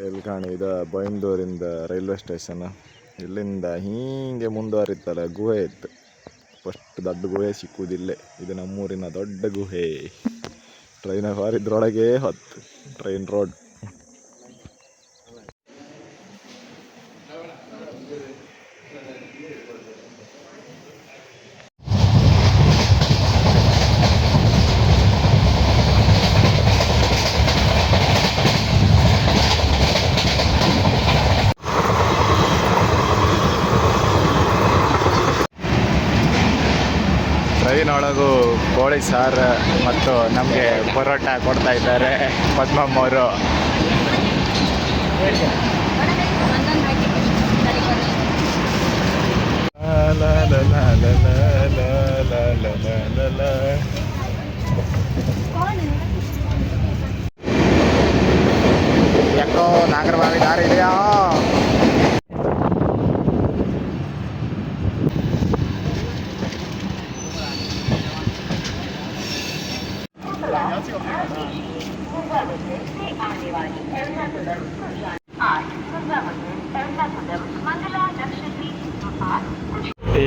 ಎಲ್ಲಿ ಕಾಣಿ, ಇದು ಬೈಂದೂರಿಂದ ರೈಲ್ವೆ ಸ್ಟೇಷನ್. ಇಲ್ಲಿಂದ ಹೀಗೆ ಮುಂದುವರಿತಲ್ಲ ಗುಹೆ ಇತ್ತು. ಫಸ್ಟ್ ದೊಡ್ಡ ಗುಹೆ ಸಿಕ್ಕುವುದಿಲ್ಲೇ ಇದು ನಮ್ಮೂರಿನ ದೊಡ್ಡ ಗುಹೆ. ಟ್ರೈನ್ ಹಾರಿದ್ರೊಳಗೆ ಹೊತ್ತು. ಟ್ರೈನ್ ರೋಡ್ ಟ್ರೈನ್ ಒಳಗೂ ಕೋಳಿ ಸಾರು ಮತ್ತು ನಮಗೆ ಪರೋಟ ಕೊಡ್ತಾ ಇದ್ದಾರೆ ಪದ್ಮಮ್ಮ ಅವರು.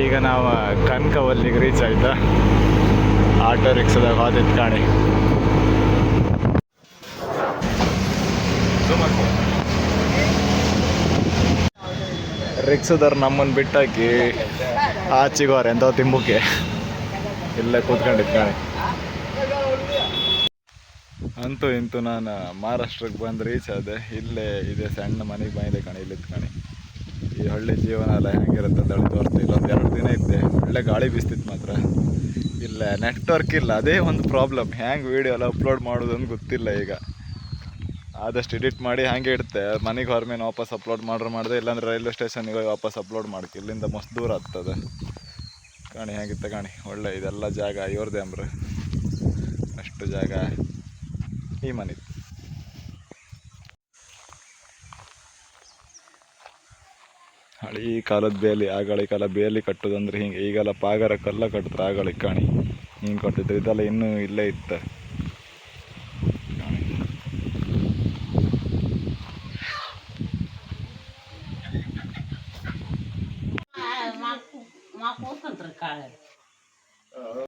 ಈಗ ನಾವು ಕನಕವಲ್ಲಿಗೆ ರೀಚ್ ಆಯ್ತಾ? ಆಟೋ ರಿಕ್ಷಾದಾಗ ಹೋದಿತ್ತು ಕಾಣಿ. ರಿಕ್ಷಾದವ್ರು ನಮ್ಮನ್ನು ಬಿಟ್ಟಾಕಿ ಆಚಿಗೋರೆ ಎಂತ ತಿಂಬುಕ್ಕೆ. ಇಲ್ಲೇ ಕೂತ್ಕೊಂಡಿದ್ದು ಕಾಣಿ. ಅಂತೂ ಇಂತೂ ನಾನು ಮಹಾರಾಷ್ಟ್ರಕ್ಕೆ ಬಂದು ರೀಚ್ ಆದೆ. ಇಲ್ಲೇ ಇದೆ ಸಣ್ಣ ಮನೆಗೆ ಬಂದಿದೆ ಕಣಿ ಇಲ್ಲಿದ್ದು ಕಣಿ. ಈ ಹಳ್ಳಿ ಜೀವನ ಎಲ್ಲ ಹೆಂಗಿರುತ್ತೆ ಅಂತ ಹೇಳಿ ತೋರಿಸ್ತು ಇಲ್ಲೊಂದು ಎರಡು ದಿನ ಇದ್ದೆ. ಒಳ್ಳೆ ಗಾಳಿ ಬೀಸ್ತಿತ್ತು ಮಾತ್ರ. ಇಲ್ಲ ನೆಟ್ವರ್ಕ್ ಇಲ್ಲ. ಅದೇ ಒಂದು ಪ್ರಾಬ್ಲಮ್ ಹ್ಯಾಂಗೆ ವೀಡಿಯೋ ಎಲ್ಲ ಅಪ್ಲೋಡ್ ಮಾಡೋದು ಅಂತ ಗೊತ್ತಿಲ್ಲ ಈಗ. ಆದಷ್ಟು ಎಡಿಟ್ ಮಾಡಿ ಹಾಗೆ ಇಡುತ್ತೆ. ಮನೆಗೆ ಹೊರಮೇಲೆ ವಾಪಸ್ ಅಪ್ಲೋಡ್ ಮಾಡ್ರೆ ಮಾಡಿದೆ. ಇಲ್ಲಾಂದ್ರೆ ರೈಲ್ವೆ ಸ್ಟೇಷನ್ಗೆ ಹೋಗಿ ವಾಪಸ್ ಅಪ್ಲೋಡ್ ಮಾಡಕ್ಕೆ. ಇಲ್ಲಿಂದ ಮಸ್ತ್ ದೂರ ಆಗ್ತದೆ. ಕಾಣಿ, ಹೇಗಿತ್ತ ಕಾಣಿ? ಒಳ್ಳೆ ಇದೆಲ್ಲ ಜಾಗ. ಇವ್ರದ್ದೇ ಅಂಬ್ರೆ. ಅಷ್ಟು ಜಾಗ. ಈ ಮನೆ. ಹಳಿ ಕಾಲದ ಬೇಲಿ ಆಗಳಿ ಕಾಲ ಬೇಲಿ ಕಟ್ಟೋದಂದ್ರೆ ಹಿಂಗೆ. ಈಗೆಲ್ಲ ಪಾಗಾರ ಕಲ್ಲ ಕಟ್ಟಿದ್ರೆ ಆಗಳಿ ಕಾಣಿ. ಹಿಂಗೆ ಕಟ್ಟಿದ್ರೆ ಇದೆಲ್ಲ ಇನ್ನೂ ಇಲ್ಲೇ ಇತ್ತು. ಕಾಳ.